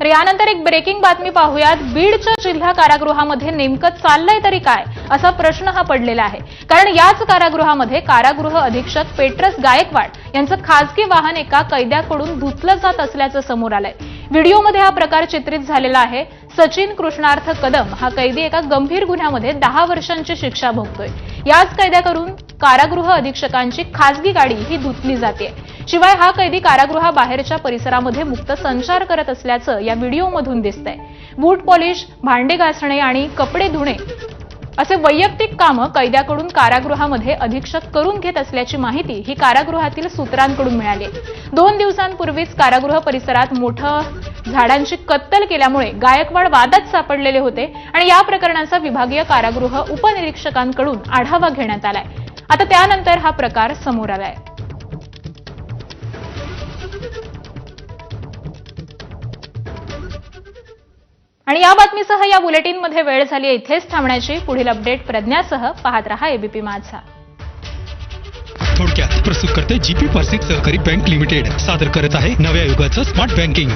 तर यानंतर एक ब्रेकिंग बातमी पाहूयात. बीडच्या जिल्हा कारागृहामध्ये नेमकं चाललंय तरी काय असा प्रश्न हा पडलेला आहे. कारण याच कारागृहामध्ये कारागृह अधीक्षक पेट्रस गायकवाड यांचं खासगी वाहन एका कैद्याकडून धुतलं जात असल्याचं समोर आलंय. व्हिडिओमध्ये हा प्रकार चित्रित झालेला आहे. सचिन कृष्णार्थ कदम हा कैदी एका गंभीर गुन्ह्यामध्ये दहा वर्षांची शिक्षा भोगतोय. याच कैद्याकडून कारागृह अधीक्षकांची खासगी गाडी ही धुतली जाते शिवाय हा कैदी कारागृहाबाहेरच्या परिसरामध्ये मुक्त संचार करत असल्याचं या व्हिडिओमधून दिसतंय. बूट पॉलिश भांडे घासणे आणि कपडे धुणे असे वैयक्तिक कामं कैद्याकडून कारागृहामध्ये अधीक्षक करून घेत असल्याची माहिती ही कारागृहातील सूत्रांकडून मिळाली. दोन दिवसांपूर्वीच कारागृह परिसरात मोठं झाडांची कत्तल केल्यामुळे गायकवाड वादात सापडलेले होते आणि या प्रकरणाचा विभागीय कारागृह उपनिरीक्षकांकडून आढावा घेण्यात आलाय. आता त्यानंतर हा प्रकार समोर आलाय. आणि या बातमीसह या बुलेटिनमध्ये वेळ झाली इथेच थांबण्याची. पुढील अपडेट प्रज्ञासह पाहत रहा एबीपी माझा. थोडक्यात प्रस्तुत करते जीपी पर्सिक सहकारी बँक लिमिटेड सादर करत आहे नव्या युगाचं स्मार्ट बँकिंग